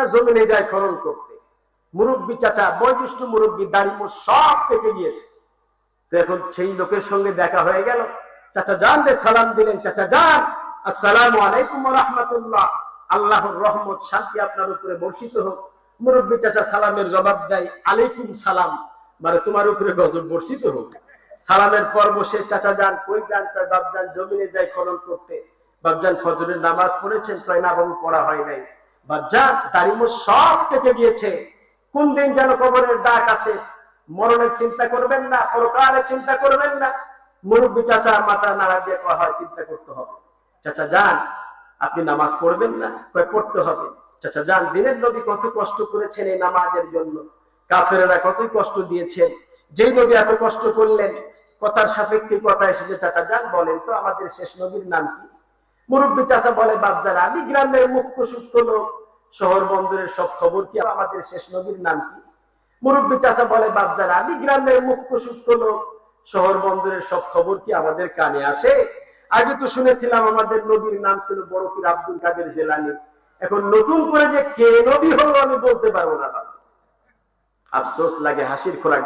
নিয়ে জমিনে যায় খনন করতে। মুরব্বী চাচা, বয়োজ্যেষ্ঠ মুরব্বী, দাড়ি মোট সব পেকে গিয়েছে। তো এখন সেই লোকের সঙ্গে দেখা হয়ে গেল। চাচা যান দে সালাম দিলেন। চাচা যান। আসসালামু আলাইকুম রহমতুল্লাহ। আল্লাহর রহমত, শান্তি আপনার উপরে বর্ষিত হোক। মুরব্বী চাচা সালামের জবাব দেয়, আলাইকুম সালাম। মানে তোমার উপরে গজব বর্ষিত হোক। সালামের পর বসে চাচা যান, কই যান? তার বাপজান জমিনে যায় খনন করতে। বাপজান ফজরের নামাজ পড়েছেন, কয় না বাবু, পড়া হয় নাই। বাপজান দাড়িমো সব কেটে গিয়েছে। কোন দিন যেন কবরের ডাক আসে, মরণের চিন্তা করবেন না, পরকালের চিন্তা করবেন না। মুরব্বী চাচা মাথা নাড়া দিয়ে কয় হয়, চিন্তা করতে হবে। চাচা যান, আপনি নামাজ পড়বেন না পড়তে হবে। চাচা যান, দিনের নবী কত কষ্ট করেছেন এই নামাজের জন্য। কাফেরেরা কতই কষ্ট দিয়েছেন। যেই নবী এত কষ্ট করলেন, কথার সাপেক্ষে কথা এসেছে, চাচা যান, বলেন তো আমাদের শেষ নবীর নাম কি? মুরব্বী চাচা বলে বাপদার আলী গ্রামের মুখ্য সূত্র লোক। শহর বন্দরের সব খবর কি আমাদের শেষ নবীর নাম কি? মুরব্বী চাচা বলে বাপদার আলী গ্রামের মুখ্য সূত্র লোক। শহর বন্দরের সব খবর কি আমাদের কানে আসে? আগে তো শুনেছিলাম আমাদের নবীর নাম ছিল বড় পীর আব্দুল কাদের জেলানি। এখন নতুন করে যে কে নবী হলো আমি বলতে পারব না আফসোস লাগে, হাসির খোরাক